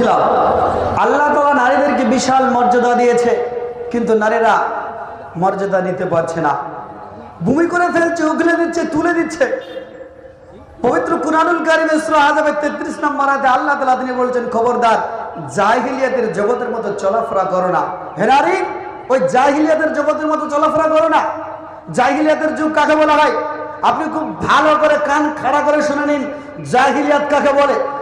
বলছিলাম, আল্লাহ তালা নারীদেরকে বিশাল মর্যাদা দিয়েছে, কিন্তু নারীরা মর্যাদা নিতে পারছে না। ভূমি করে ফেলছে, উগলে দিচ্ছে, তুলে দিচ্ছে। পবিত্র কুরআনুল কারিমে সূরা আযাবের 33 নম্বর আয়াতে আল্লাহ তাআলা তিনি বলছেন, খবরদার, জাহিলিয়াতের জগতের মতো চলাফেরা করো না। হে নারী, ওই জাহিলিয়াতের জগতের মতো চলাফেরা করো না। জাহিলিয়াতের যুগ কাকে বলা হয়? আপনি খুব ভালো করে কান খাড়া করে শুনে নিন, জাহিলিয়াত কাকে বলে?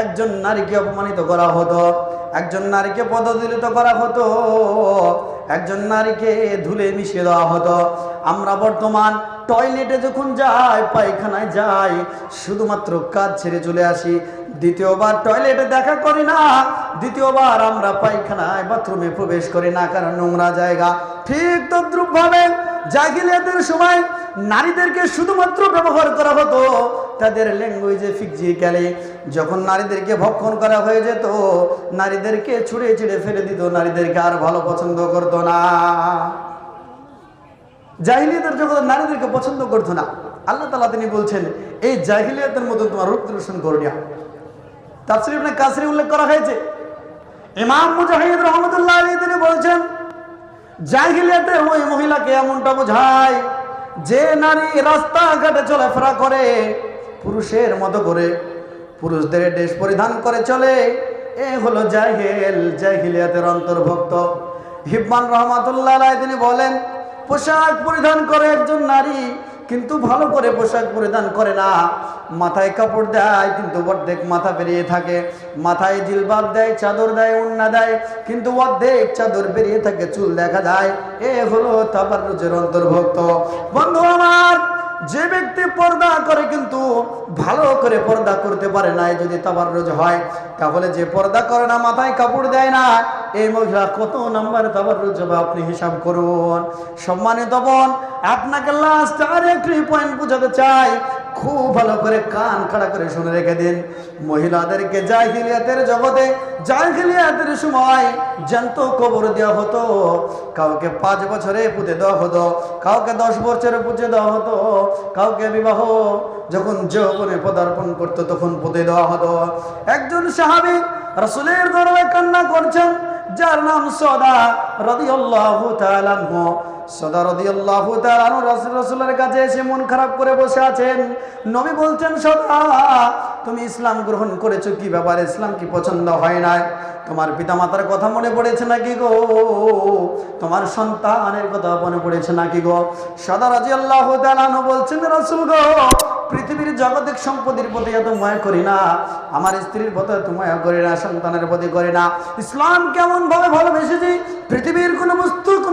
একজন নারীকে অপমানিত করা হতো, একজন নারীকে পদদলিত করা হতো, একজন নারীকে ধুলে মিশিয়ে দেওয়া হতো। আমরা বর্তমান টয়লেটে যখন যাই, পায়খানায় যাই, শুধুমাত্র কাজ ছেড়ে চলে আসি। দ্বিতীয়বার টয়লেটে দেখা করি না, দ্বিতীয়বার আমরা পায়খানায়, বাথরুমে প্রবেশ করি না, কারণ নোংরা জায়গা। ঠিক তদ্রুপ ভাবে জাহিলিয়াতের সময় নারীদেরকে শুধুমাত্র ব্যবহার করা হতো তাদের ল্যাঙ্গুয়েজে ফিজিক্যালি যখন নারীদেরকে ভক্ষণ করা হয়ে যেত, নারীদেরকে ছুঁড়ে ছিঁড়ে ফেলে দিত, নারীদেরকে আর ভালো পছন্দ করতো না। জাহিলিয়াতের জগৎ নারীদেরকে পছন্দ করতো না। আল্লাহ তালা তিনি বলছেন, এই জাহিলিয়াতের মতো তোমার রূপ প্রদর্শন করণীয় তাফসির ইবনে কাসিরে উল্লেখ করা হয়েছে। ইমাম মুজাহিদ রহমতুল্লাহ আলী তিনি বলছেন, জাহিলিয়াতে ওই মহিলাকে এমনটা বোঝায় যে নারী রাস্তাঘাটে চলাফেরা করে পুরুষের মতো করে পুরুষদের ড্রেস পরিধান করে চলে। এ হলো জাহিল, জাহিলিয়াতের অন্তর্ভুক্ত। হিব্বান রহমাতুল্লাহ আলাই তিনি বলেন, পোশাক পরিধান করে একজন নারী কিন্তু ভালো করে পোশাক পরিধান করে না। মাথায় কাপড় দেয় কিন্তু অর্ধেক মাথা বেরিয়ে থাকে। মাথায় জিলবাব দেয়, চাদর দেয়, উন্না দেয়, কিন্তু অর্ধেক চাদর বেরিয়ে থাকে, চুল দেখা যায়। এ হলো তাবারুজের অন্তর্ভুক্ত। বন্ধু আমার যে ব্যক্তি পর্দা করে কিন্তু ভালো করে পর্দা করতে পারে না যদি তাবার রোজ হয়, তাহলে যে পর্দা করে না, মাথায় কাপড় দেয় না, এই মহিলা কত নাম্বার তাবার রোজ হবে আপনি হিসাব করুন। সম্মানিত বোন, আপনাকে লাস্ট আর একটি পয়েন্ট বুঝাতে চাই খুব ভালো করে কান খাড়া করে শুনে রেখে দিন। মহিলাদেরকে জাহিলিয়াতের জগতে, জাহিলিয়াতের সময় জ্যান্ত কবর দেওয়া হতো। কাউকে পাঁচ বছরে পুঁতে দেওয়া হতো, কাউকে দশ বছরে পুঁতে দেওয়া হতো, কাউকে বিবাহ যখন যৌবনে পদার্পণ করতো, তখন পুঁতে দেওয়া হতো। একজন সাহাবি রসুলের দরবারে কান্না করছেন, যার নাম সদা তাআলা আনহু। সদা কাছে এসে মন খারাপ করে বসে আছেন। নবী বলছেন, সদা, তুমি ইসলাম গ্রহণ করেছ কি ব্যাপার? ইসলাম কি পছন্দ হয় নাই? তোমার পিতামাতার কথা মনে পড়েছে নাকি গো? তোমার সন্তানের কথা মনে পড়েছে নাকি গো? সদা তাআলা আনহু বলছেন, রাসূল গো পৃথিবীর জগতিক সম্পত্তির প্রতি এত মায়া করি না, আমার স্ত্রীর প্রতি এত মায়া করি না, সন্তানের প্রতি করি না। ইসলাম কেমন ভাবে ভালোবেসেছি, পৃথিবীর কোনো বস্তু কোনো